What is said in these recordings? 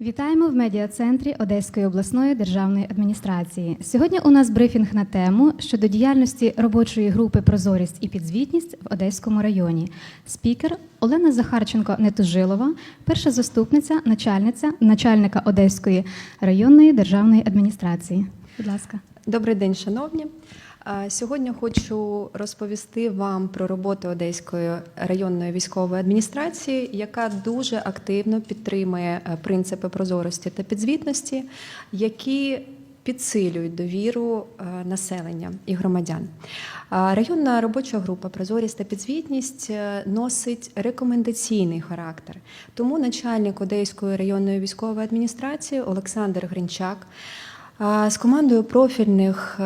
Вітаємо в медіа-центрі Одеської обласної державної адміністрації. Сьогодні у нас брифінг на тему щодо діяльності робочої групи Прозорість і підзвітність в Одеському районі. Спікер Олена Захарченко Нетужилова, перша заступниця, начальниця начальника Одеської районної державної адміністрації. Будь ласка. Добрий день, шановні. Сьогодні хочу розповісти вам про роботу Одеської районної військової адміністрації, яка дуже активно підтримує е, принципи прозорості та підзвітності, які підсилюють довіру е, населення і громадян. Районна робоча група Прозорість та підзвітність е, носить рекомендаційний характер. Тому начальник Одеської районної військової адміністрації Олександр Гринчак з командою профільних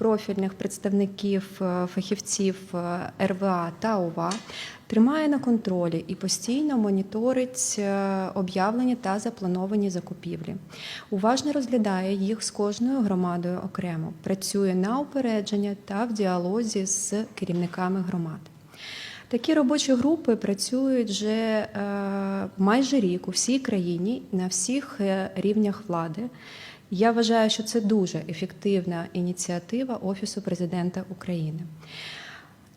профільних представників е, фахівців е, РВА та ОВА тримає на контролі і постійно моніторить е, об'явлені та заплановані закупівлі. Уважно розглядає їх з кожною громадою окремо, працює на упередження та в діалозі з керівниками громад. Такі робочі групи працюють вже е, майже рік у всій країні на всіх е, рівнях влади. Я вважаю, що це дуже ефективна ініціатива Офісу президента України.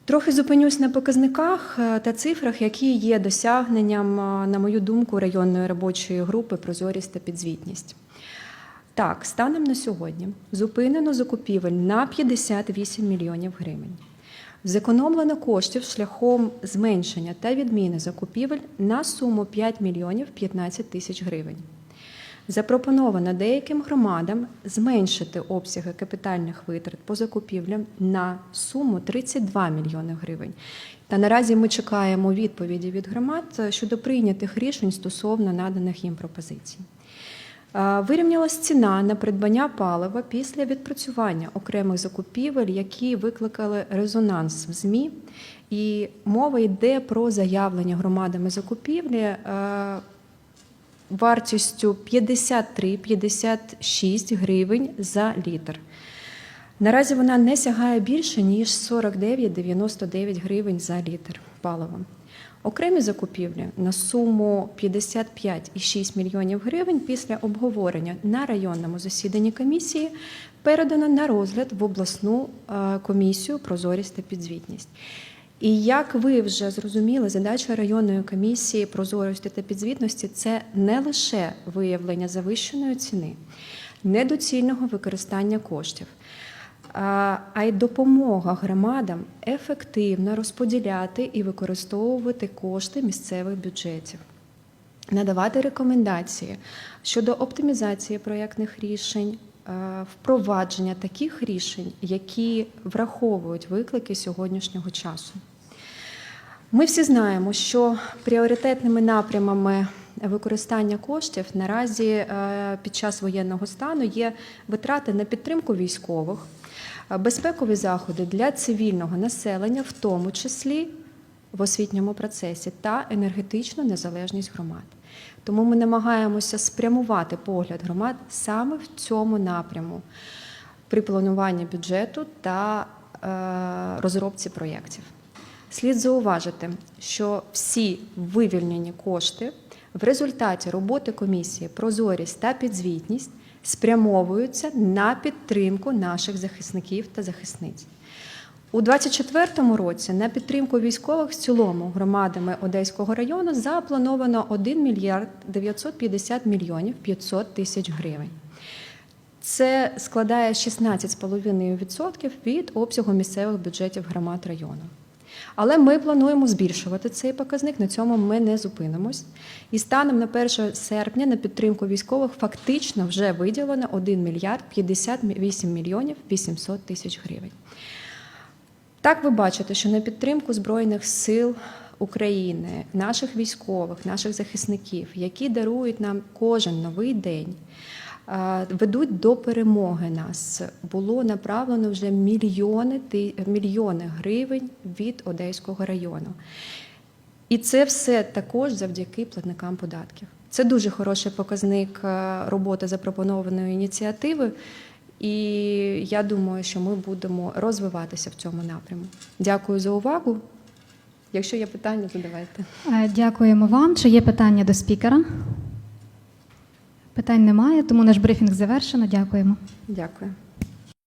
Трохи зупинюсь на показниках е, та цифрах, які є досягненням, на мою думку, районної робочої групи Прозорість та підзвітність. Так, станом на сьогодні зупинено закупівель на 58 мільйонів гривень. Зекономлено коштів шляхом зменшення та відміни закупівель на суму 5 мільйонів 15 тисяч гривень. Запропоновано деяким громадам зменшити обсяги капітальних витрат по закупівлям на суму 32 мільйони гривень. Та наразі ми чекаємо відповіді від громад щодо прийнятих рішень стосовно наданих їм пропозицій. Е, Вирівнялась ціна на придбання палива після відпрацювання окремих закупівель, які викликали резонанс в ЗМІ. І мова йде про заявлення громадами закупівлі е, вартістю 53-56 гривень за літр. Наразі вона не сягає більше, ніж 49-99 гривень за літр палива. Окремі закупівлі на суму 55,6 мільйонів гривень після обговорення на районному засіданні комісії передано на розгляд в обласну е, комісію прозорість та підзвітність. І як ви вже зрозуміли, задача районної комісії прозорості та підзвітності це не лише виявлення завищеної ціни, недоцільного використання коштів, а й допомога громадам ефективно розподіляти і використовувати кошти місцевих бюджетів. Надавати рекомендації щодо оптимізації проєктних рішень, е, впровадження таких рішень, які враховують виклики сьогоднішнього часу. Ми всі знаємо, що пріоритетними напрямами використання коштів наразі е, під час воєнного стану є витрати на підтримку військових, безпекові заходи для цивільного населення, в тому числі в освітньому процесі, та енергетичну незалежність громад. Тому ми намагаємося спрямувати погляд громад саме в цьому напряму при плануванні бюджету та е, розробці проєктів. Слід зауважити, що всі вивільнені кошти в результаті роботи комісії прозорість та підзвітність спрямовуються на підтримку наших захисників та захисниць. У 2024 році на підтримку військових в цілому громадами Одеського району заплановано 1 мільярд 950 мільйонів 500 тисяч гривень. Це складає 16,5% від обсягу місцевих бюджетів громад району. Але ми плануємо збільшувати цей показник. На цьому ми не зупинимось. І станом на 1 серпня на підтримку військових фактично вже виділено 1 мільярд 58 мільйонів 800 тисяч гривень. Так ви бачите, що на підтримку Збройних сил України, наших військових, наших захисників, які дарують нам кожен новий день, ведуть до перемоги нас. Було направлено вже мільйони, мільйони гривень від Одеського району. І це все також завдяки платникам податків. Це дуже хороший показник е, роботи запропонованої ініціативи. І я думаю, що ми будемо розвиватися в цьому напряму. Дякую за увагу. Якщо є питання, задавайте. Е, Дякуємо вам. Чи є питання до спікера? Питань немає, тому наш брифінг завершено. Дякуємо. Дякую.